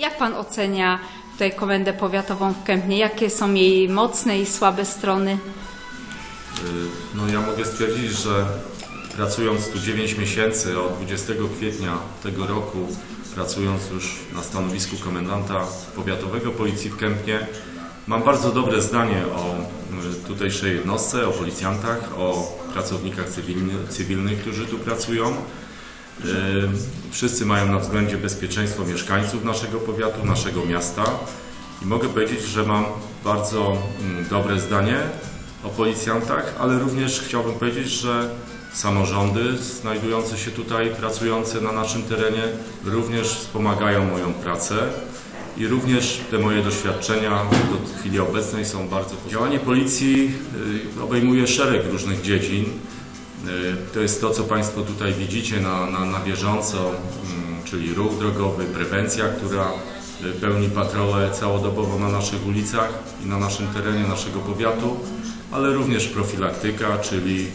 Jak pan ocenia tutaj Komendę Powiatową w Kępnie? Jakie są jej mocne i słabe strony? Y, No ja mogę stwierdzić, że pracując tu 9 miesięcy od 20 kwietnia tego roku, pracując już na stanowisku komendanta powiatowego Policji w Kępnie, mam bardzo dobre zdanie o tutejszej jednostce, o policjantach, o pracownikach cywilny, cywilnych, którzy tu pracują. Wszyscy mają na względzie bezpieczeństwo mieszkańców naszego powiatu, naszego miasta i mogę powiedzieć, że mam bardzo mm, dobre zdanie o policjantach, ale również chciałbym powiedzieć, że samorządy znajdujące się tutaj, pracujące na naszym terenie, również wspomagają moją pracę i również te moje doświadczenia do chwili obecnej są bardzo pozytywne. Działanie policji y, obejmuje szereg różnych dziedzin. Y, To jest to, co Państwo tutaj widzicie na, na, na bieżąco, mm, czyli ruch drogowy, prewencja, która y, pełni patrolę całodobowo na naszych ulicach i na naszym terenie naszego powiatu, ale również profilaktyka, czyli,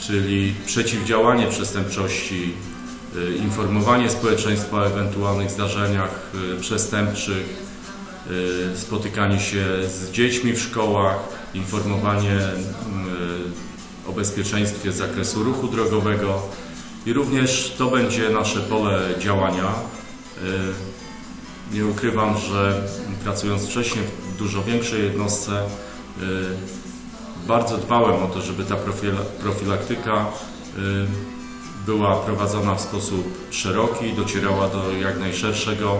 czyli przeciwdziałanie przestępczości, y, informowanie społeczeństwa o ewentualnych zdarzeniach przestępczych, spotykanie się z dziećmi w szkołach, informowanie o bezpieczeństwie z zakresu ruchu drogowego i również to będzie nasze pole działania. Y, Nie ukrywam, że pracując wcześniej w dużo większej jednostce, y, bardzo dbałem o to, żeby ta profila- profilaktyka y, była prowadzona w sposób szeroki, docierała do jak najszerszego,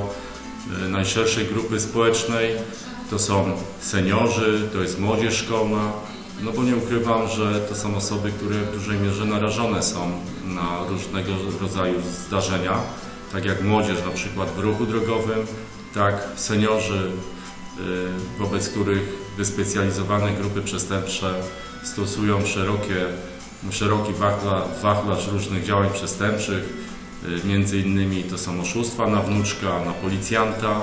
najszerszej grupy społecznej. To są seniorzy, to jest młodzież szkolna, no bo nie ukrywam, że to są osoby, które w dużej mierze narażone są na różnego rodzaju zdarzenia, tak jak młodzież na przykład w ruchu drogowym, tak seniorzy, y, wobec których wyspecjalizowane grupy przestępcze stosują szerokie, szeroki wachla- wachlarz różnych działań przestępczych, y, między innymi to są oszustwa na wnuczka, na policjanta.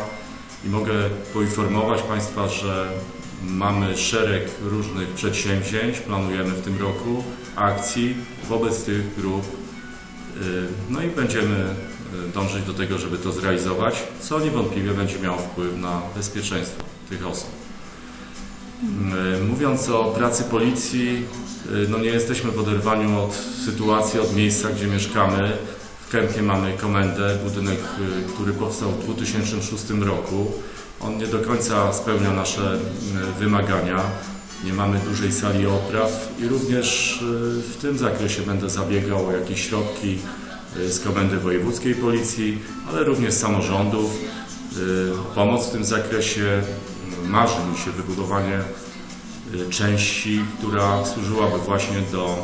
I mogę poinformować Państwa, że mamy szereg różnych przedsięwzięć, planujemy w tym roku akcji wobec tych grup Y, No i będziemy y, dążyć do tego, żeby to zrealizować, co niewątpliwie będzie miało wpływ na bezpieczeństwo tych osób. Y, Mówiąc o pracy policji, no nie jesteśmy w oderwaniu od sytuacji, od miejsca, gdzie mieszkamy. W Kępie mamy komendę, budynek, który powstał w 2006 roku. On nie do końca spełnia nasze wymagania. Nie mamy dużej sali opraw i również y, w tym zakresie będę zabiegał o jakieś środki y, z Komendy Wojewódzkiej Policji, ale również samorządów. Y, Pomoc w tym zakresie marzy mi się wybudowanie części, która służyłaby właśnie do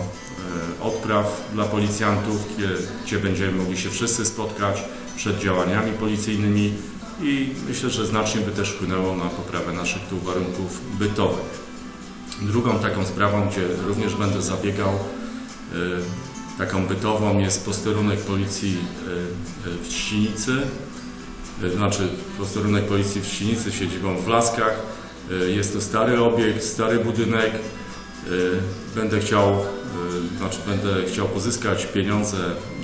odpraw dla policjantów, gdzie, gdzie będziemy mogli się wszyscy spotkać przed działaniami policyjnymi i myślę, że znacznie by też wpłynęło na poprawę naszych tu warunków bytowych. Drugą taką sprawą, gdzie również będę zabiegał, y, taką bytową jest posterunek policji y, y, w Trzcinicy, y, znaczy posterunek policji w Trzcinicy z siedzibą w Laskach. Jest to stary obiekt, stary budynek. Będę chciał, znaczy będę chciał pozyskać pieniądze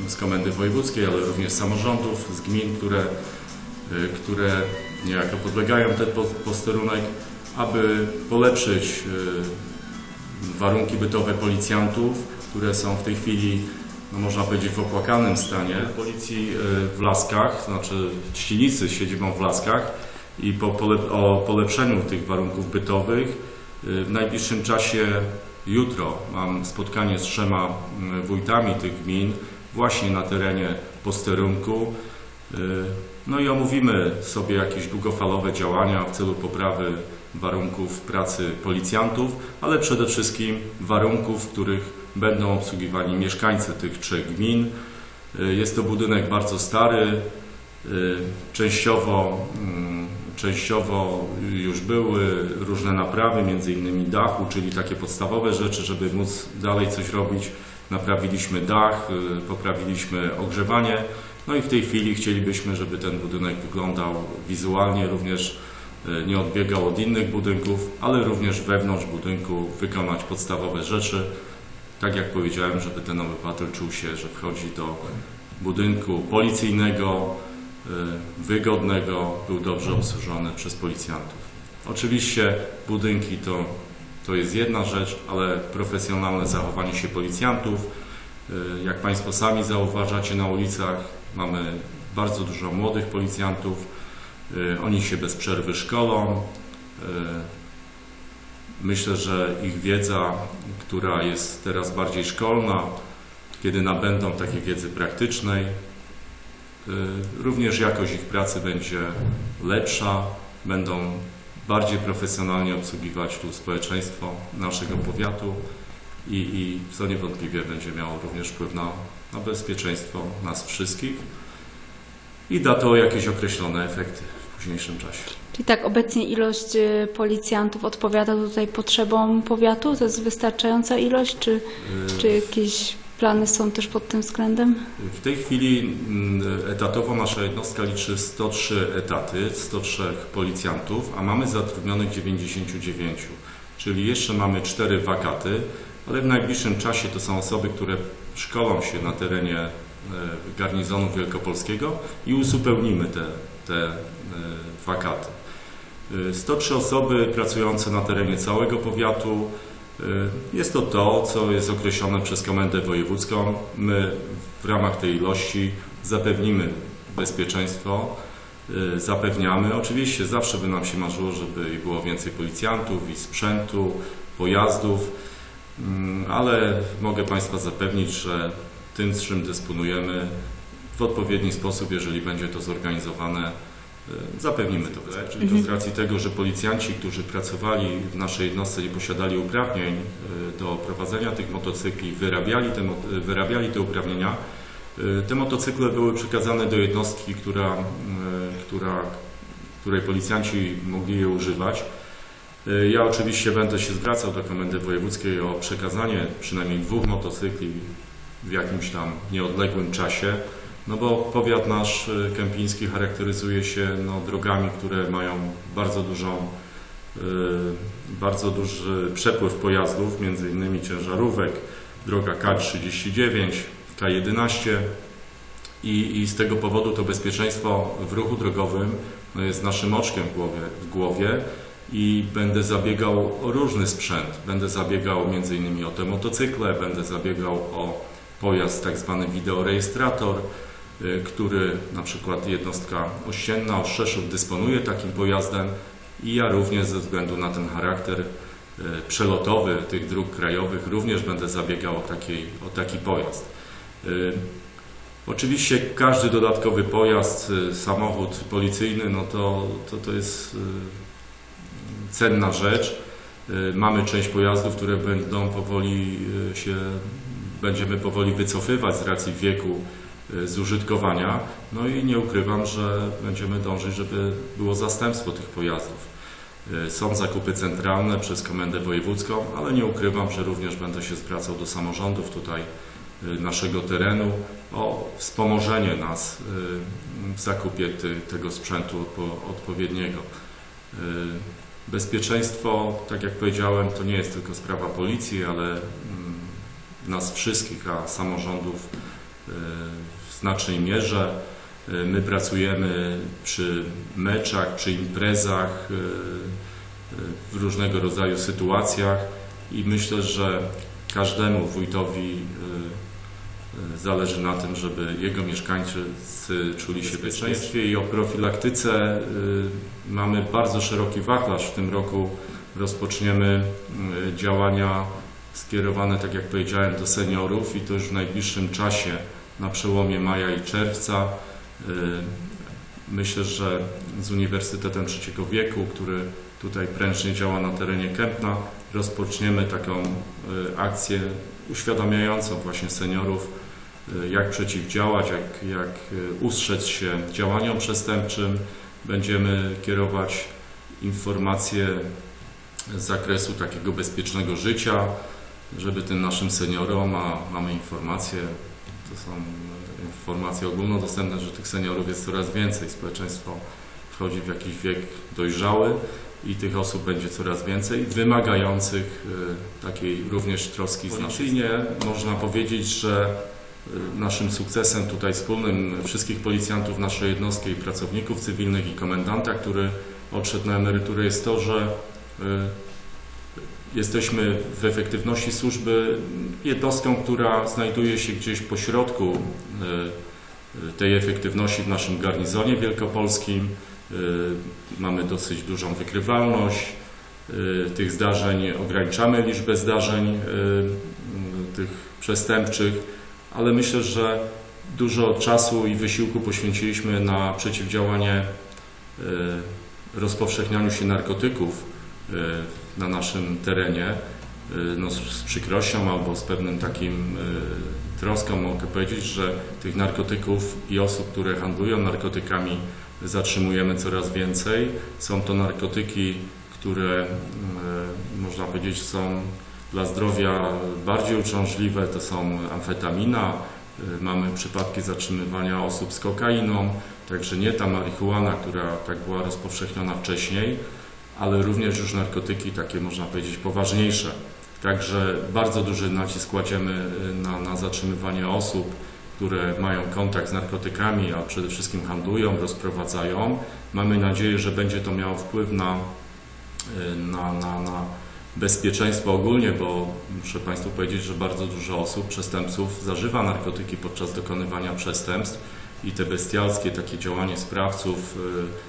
z Komendy Wojewódzkiej, ale również z samorządów, z gmin, które, które niejako podlegają ten po- posterunek, aby polepszyć y, warunki bytowe policjantów, które są w tej chwili, no można powiedzieć, w opłakanym stanie. Policji y, w Laskach, znaczy w Ścinicy z siedzibą w Laskach i po o polepszeniu tych warunków bytowych y, w najbliższym czasie jutro mam spotkanie z trzema y, wójtami tych gmin właśnie na terenie posterunku. No i omówimy sobie jakieś długofalowe działania w celu poprawy warunków pracy policjantów, ale przede wszystkim warunków, w których będą obsługiwani mieszkańcy tych trzech gmin. Y, Jest to budynek bardzo stary, y, częściowo, mm, częściowo już były różne naprawy, między innymi dachu, czyli takie podstawowe rzeczy, żeby móc dalej coś robić. Naprawiliśmy dach, y, poprawiliśmy ogrzewanie. No i w tej chwili chcielibyśmy, żeby ten budynek wyglądał wizualnie, również y, nie odbiegał od innych budynków, ale również wewnątrz budynku wykonać podstawowe rzeczy. Tak jak powiedziałem, żeby ten obywatel czuł się, że wchodzi do budynku policyjnego, wygodnego, był dobrze obsłużony przez policjantów. Oczywiście budynki to, to jest jedna rzecz, ale profesjonalne zachowanie się policjantów, y, jak Państwo sami zauważacie na ulicach, mamy bardzo dużo młodych policjantów, y, oni się bez przerwy szkolą. y, Myślę, że ich wiedza, która jest teraz bardziej szkolna, kiedy nabędą takiej wiedzy praktycznej, y, również jakość ich pracy będzie lepsza, będą bardziej profesjonalnie obsługiwać tu społeczeństwo naszego powiatu i, i co niewątpliwie będzie miało również wpływ na, na bezpieczeństwo nas wszystkich i da to jakieś określone efekty w późniejszym czasie. Czyli tak, obecnie ilość y, policjantów odpowiada tutaj potrzebom powiatu? To jest wystarczająca ilość, czy, Y, czy jakieś plany są też pod tym względem? W tej chwili mm, etatowo nasza jednostka liczy 103 etaty, 103 policjantów, a mamy zatrudnionych 99. Czyli jeszcze mamy 4 wakaty, ale w najbliższym czasie to są osoby, które szkolą się na terenie e, garnizonu wielkopolskiego i uzupełnimy te, te e, wakaty. E, 103 osoby pracujące na terenie całego powiatu. E, Jest to to, co jest określone przez Komendę Wojewódzką. My w ramach tej ilości zapewnimy bezpieczeństwo, e, zapewniamy. Oczywiście zawsze by nam się marzyło, żeby było więcej policjantów i sprzętu, pojazdów, ale mogę Państwa zapewnić, że tym, z czym dysponujemy, w odpowiedni sposób, jeżeli będzie to zorganizowane, e, zapewnimy to. Czyli to z racji tego, że policjanci, którzy pracowali w naszej jednostce, nie posiadali uprawnień e, do prowadzenia tych motocykli, wyrabiali te, e, wyrabiali te uprawnienia, te motocykle były przekazane do jednostki, która, która, której policjanci mogli je używać. E, Ja oczywiście będę się zwracał do Komendy Wojewódzkiej o przekazanie przynajmniej dwóch motocykli w jakimś tam nieodległym czasie, no bo powiat nasz e, kępiński charakteryzuje się no, drogami, które mają bardzo dużą, e, bardzo duży przepływ pojazdów, między innymi ciężarówek, droga K39, K11 i, i z tego powodu to bezpieczeństwo w ruchu drogowym no, jest naszym oczkiem w głowie, w głowie i będę zabiegał o różny sprzęt. Będę zabiegał innymi o te motocykle, będę zabiegał o pojazd tak zwany wideorejestrator, y, który na przykład jednostka ościenna Oszczeszów dysponuje takim pojazdem i ja również ze względu na ten charakter y, przelotowy tych dróg krajowych również będę zabiegał o, takiej, o taki pojazd. Y, Oczywiście każdy dodatkowy pojazd, samochód policyjny, no to, to, to jest cenna rzecz. Y, Mamy część pojazdów, które będą powoli y, się, będziemy powoli wycofywać z racji wieku y, zużytkowania. No i nie ukrywam, że będziemy dążyć, żeby było zastępstwo tych pojazdów. Są zakupy centralne przez Komendę Wojewódzką, ale nie ukrywam, że również będę się zwracał do samorządów tutaj naszego terenu o wspomożenie nas w zakupie ty, tego sprzętu odpo- odpowiedniego. Bezpieczeństwo, tak jak powiedziałem, to nie jest tylko sprawa policji, ale mm, nas wszystkich, a samorządów y, w znacznej mierze. Y, My pracujemy przy meczach, przy imprezach, y, w różnego rodzaju sytuacjach i myślę, że każdemu wójtowi zależy na tym, żeby jego mieszkańcy czuli się bezpieczeństwie i o profilaktyce y, mamy bardzo szeroki wachlarz. W tym roku rozpoczniemy y, działania skierowane, tak jak powiedziałem, do seniorów i to już w najbliższym czasie, na przełomie maja i czerwca. Y, Myślę, że z Uniwersytetem Trzeciego Wieku, który tutaj prężnie działa na terenie Kępna, rozpoczniemy taką akcję uświadamiającą właśnie seniorów, jak przeciwdziałać, jak, jak y, ustrzec się działaniom przestępczym. Będziemy kierować informacje z zakresu takiego bezpiecznego życia, żeby tym naszym seniorom, a mamy informacje, to są informacje ogólnodostępne, że tych seniorów jest coraz więcej. Społeczeństwo wchodzi w jakiś wiek dojrzały i tych osób będzie coraz więcej, wymagających takiej również troski znacznie. Można powiedzieć, że naszym sukcesem tutaj wspólnym wszystkich policjantów naszej jednostki pracowników cywilnych i komendanta, który odszedł na emeryturę jest to, że y, jesteśmy w efektywności służby jednostką, która znajduje się gdzieś po środku y, y, tej efektywności w naszym garnizonie wielkopolskim. Y, Mamy dosyć dużą wykrywalność y, tych zdarzeń, ograniczamy liczbę zdarzeń y, y, tych przestępczych, ale myślę, że dużo czasu i wysiłku poświęciliśmy na przeciwdziałanie y, rozpowszechnianiu się narkotyków y, na naszym terenie. Y, No, z, przykrością albo z pewnym takim troską mogę powiedzieć, że tych narkotyków i osób, które handlują narkotykami zatrzymujemy coraz więcej. Są to narkotyki, które można powiedzieć są dla zdrowia bardziej uciążliwe. To są amfetamina, y, mamy przypadki zatrzymywania osób z kokainą, także nie ta marihuana, która tak była rozpowszechniona wcześniej, ale również już narkotyki takie można powiedzieć poważniejsze. Także bardzo duży nacisk kładziemy y, na, na zatrzymywanie osób, które mają kontakt z narkotykami, a przede wszystkim handlują, rozprowadzają. Mamy nadzieję, że będzie to miało wpływ na, y, na, na, na bezpieczeństwo ogólnie, bo muszę Państwu powiedzieć, że bardzo dużo osób, przestępców zażywa narkotyki podczas dokonywania przestępstw i te bestialskie takie działanie sprawców,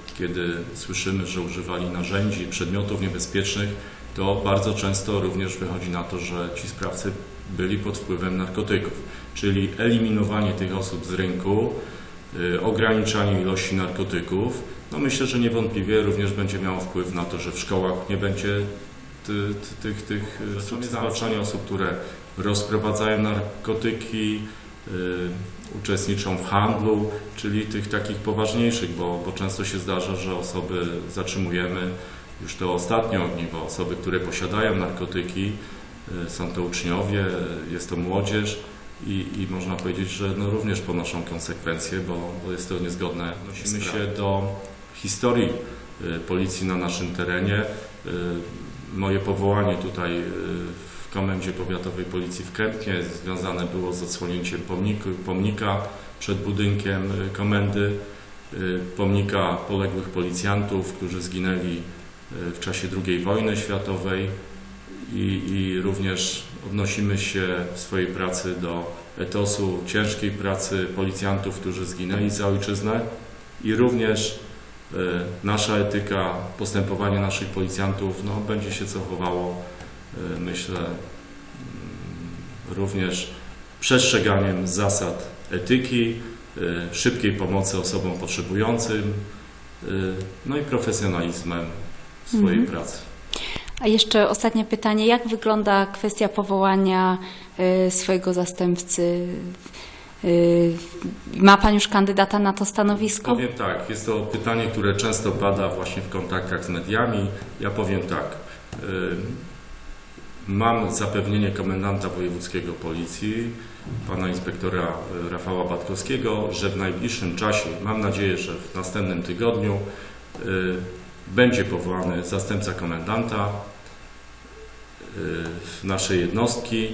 y, kiedy słyszymy, że używali narzędzi, przedmiotów niebezpiecznych, to bardzo często również wychodzi na to, że ci sprawcy byli pod wpływem narkotyków, czyli eliminowanie tych osób z rynku, y, ograniczanie ilości narkotyków. No myślę, że niewątpliwie również będzie miało wpływ na to, że w szkołach nie będzie tych, tych substancji, zwalczanie osób, które rozprowadzają narkotyki, y, uczestniczą w handlu, czyli tych takich poważniejszych, bo, bo często się zdarza, że osoby zatrzymujemy już to ostatnie ogniwo, osoby, które posiadają narkotyki, y, są to uczniowie, jest to młodzież i, i można powiedzieć, że no również ponoszą konsekwencje, bo, bo jest to niezgodne. Odnosimy się do historii policji na naszym terenie. Moje powołanie tutaj y, w Komendzie Powiatowej Policji w Kępnie związane było z odsłonięciem pomnika przed budynkiem y, komendy, y, pomnika poległych policjantów, którzy zginęli w czasie II wojny światowej. I, i również odnosimy się w swojej pracy do etosu ciężkiej pracy policjantów, którzy zginęli za ojczyznę. I również nasza etyka, postępowanie naszych policjantów no, będzie się cechowało, y, myślę, mm, również przestrzeganiem zasad etyki, y, szybkiej pomocy osobom potrzebującym, no i profesjonalizmem swojej Mhm. pracy. A jeszcze ostatnie pytanie. Jak wygląda kwestia powołania swojego zastępcy? Y, ma Pan już kandydata na to stanowisko? Powiem tak, jest to pytanie, które często pada właśnie w kontaktach z mediami. Ja powiem tak. y, Mam zapewnienie komendanta wojewódzkiego policji, pana inspektora y, Rafała Batkowskiego, że w najbliższym czasie, mam nadzieję, że w następnym tygodniu, będzie powołany zastępca komendanta naszej jednostki.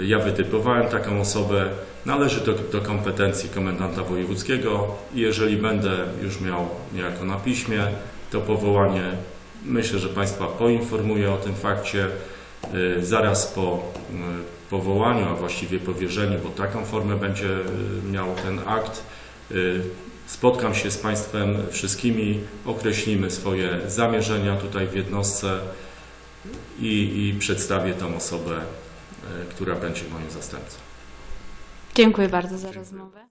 Ja wytypowałem taką osobę. Należy do, do kompetencji komendanta wojewódzkiego i jeżeli będę już miał niejako na piśmie to powołanie, myślę, że Państwa poinformuję o tym fakcie. Y, Zaraz po y, powołaniu, a właściwie powierzeniu, bo taką formę będzie y, miał ten akt, spotkam się z Państwem wszystkimi, określimy swoje zamierzenia tutaj w jednostce i, i przedstawię tą osobę, która będzie moim zastępcą. Dziękuję bardzo za rozmowę.